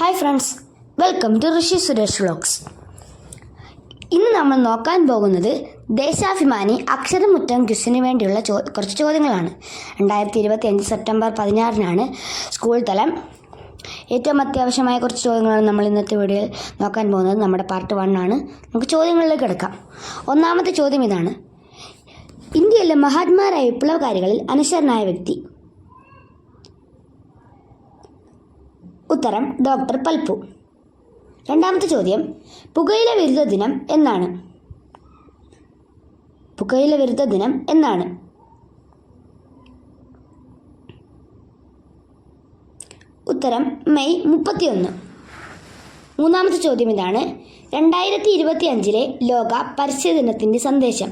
Hi friends welcome to Rishi Suresh vlogs ഇന്ന് നമ്മൾ നോക്കാൻ പോകുന്നത് ദേശാഭിമാനി അക്ഷരമുറ്റം ക്വിസിന് വേണ്ടിയുള്ള ചോ കുറച്ച് ചോദ്യങ്ങളാണ്. രണ്ടായിരത്തി ഇരുപത്തി അഞ്ച് സെപ്റ്റംബർ പതിനാറിനാണ് സ്കൂൾ തലം. ഏറ്റവും അത്യാവശ്യമായ കുറച്ച് ചോദ്യങ്ങളാണ് നമ്മൾ ഇന്നത്തെ വീഡിയോയിൽ നോക്കാൻ പോകുന്നത്. നമ്മുടെ പാർട്ട് വൺ ആണ്. നമുക്ക് ചോദ്യങ്ങളിലേക്ക് എടുക്കാം ഒന്നാമത്തെ ചോദ്യം ഇതാണ്. ഇന്ത്യയിലെ മഹാത്മാരായ വിപ്ലവകാരികളിൽ അനശ്വരനായ വ്യക്തി ഉത്തരം ഡോക്ടർ പൽപ്പു. രണ്ടാമത്തെ ചോദ്യം പുകയില വിരുദ്ധ ദിനം എന്നാണ്. പുകയില വിരുദ്ധ ദിനം എന്നാണ്. ഉത്തരം മെയ് മുപ്പത്തിയൊന്ന്. മൂന്നാമത്തെ ചോദ്യം ഇതാണ് രണ്ടായിരത്തി ഇരുപത്തി അഞ്ചിലെ ലോക പരിസ്ഥിതി ദിനത്തിന്റെ സന്ദേശം.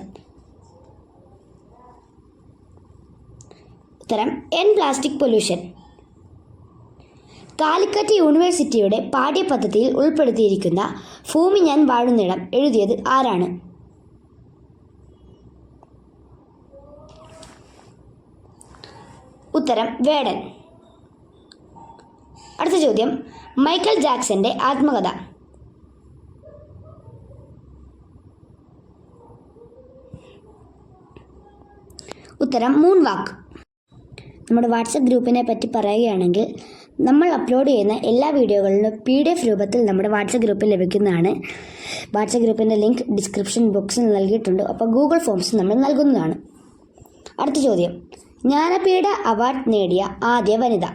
ഉത്തരം എൻ പ്ലാസ്റ്റിക് പൊല്യൂഷൻ. കാലിക്കറ്റ് യൂണിവേഴ്സിറ്റിയുടെ പാഠ്യപദ്ധതിയിൽ ഉൾപ്പെടുത്തിയിരിക്കുന്ന ഭൂമി ഞാൻ വാഴുന്നിടം എഴുതിയത് ആരാണ്? ഉത്തരം വേടൻ. അടുത്ത ചോദ്യം മൈക്കൽ ജാക്സന്റെ ആത്മകഥ. ഉത്തരം മൂൺ വാക്ക് നമ്മുടെ വാട്സപ്പ് ഗ്രൂപ്പിനെ പറ്റി പറയുകയാണെങ്കിൽ നമ്മൾ അപ്ലോഡ് ചെയ്യുന്ന എല്ലാ വീഡിയോകളിലും പി ഡി എഫ് രൂപത്തിൽ നമ്മുടെ വാട്സപ്പ് ഗ്രൂപ്പിൽ ലഭിക്കുന്നതാണ്. വാട്സപ്പ് ഗ്രൂപ്പിന്റെ ലിങ്ക് ഡിസ്ക്രിപ്ഷൻ ബോക്സിൽ നൽകിയിട്ടുണ്ട്. അപ്പോൾ ഗൂഗിൾ ഫോംസ് നമ്മൾ നൽകുന്നതാണ്. അടുത്ത ചോദ്യം. ജ്ഞാനപീഠ അവാർഡ് നേടിയ ആദ്യ വനിത.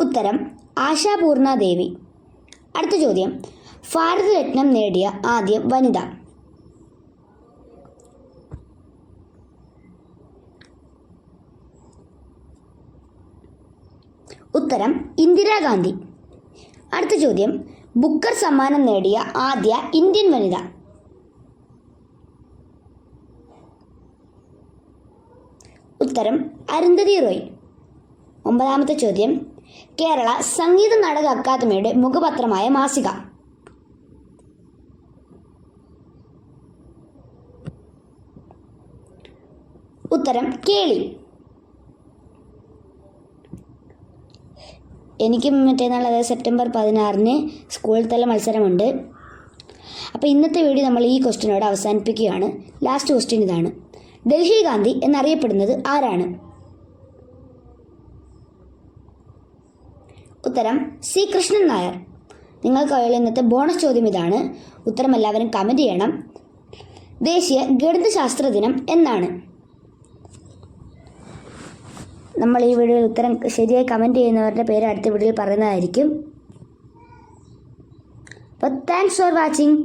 ഉത്തരം ആശാപൂർണ ദേവി അടുത്ത ചോദ്യം. ഭാരതരത്നം നേടിയ ആദ്യ വനിത. ഉത്തരം ഇന്ദിരാഗാന്ധി. അടുത്ത ചോദ്യം. ബുക്കർ സമ്മാനം നേടിയ ആദ്യ ഇന്ത്യൻ വനിത. ഉത്തരം അരുന്ധതി റോയ്. ഒമ്പതാമത്തെ ചോദ്യം. കേരള സംഗീത നാടക അക്കാദമിയുടെ മുഖപത്രമായ മാസിക. ഉത്തരം കേളി. എനിക്കും മറ്റേനാൾ അതായത് സെപ്റ്റംബർ പതിനാറിന് സ്കൂൾ തല മത്സരമുണ്ട്. അപ്പോൾ ഇന്നത്തെ വീഡിയോ നമ്മൾ ഈ ക്വസ്റ്റ്യനോട് അവസാനിപ്പിക്കുകയാണ്. ലാസ്റ്റ് ക്വസ്റ്റ്യൻ ഇതാണ്. ഡൽഹി ഗാന്ധി എന്നറിയപ്പെടുന്നത് ആരാണ്? ഉത്തരം സി കൃഷ്ണൻ നായർ. നിങ്ങൾക്കായുള്ള ഇന്നത്തെ ബോണസ് ചോദ്യം ഇതാണ്. ഉത്തരം എല്ലാവരും കമന്റ് ചെയ്യണം. ദേശീയ ഗണിതശാസ്ത്ര ദിനം എന്നാണ്. നമ്മൾ ഈ വീഡിയോയിൽ ഉത്തരം ശരിയായി കമന്റ് ചെയ്യുന്നവരുടെ പേര് അടുത്ത വീഡിയോയിൽ പറയുന്നതായിരിക്കും. അപ്പോൾ താങ്ക്സ് ഫോർ വാച്ചിങ്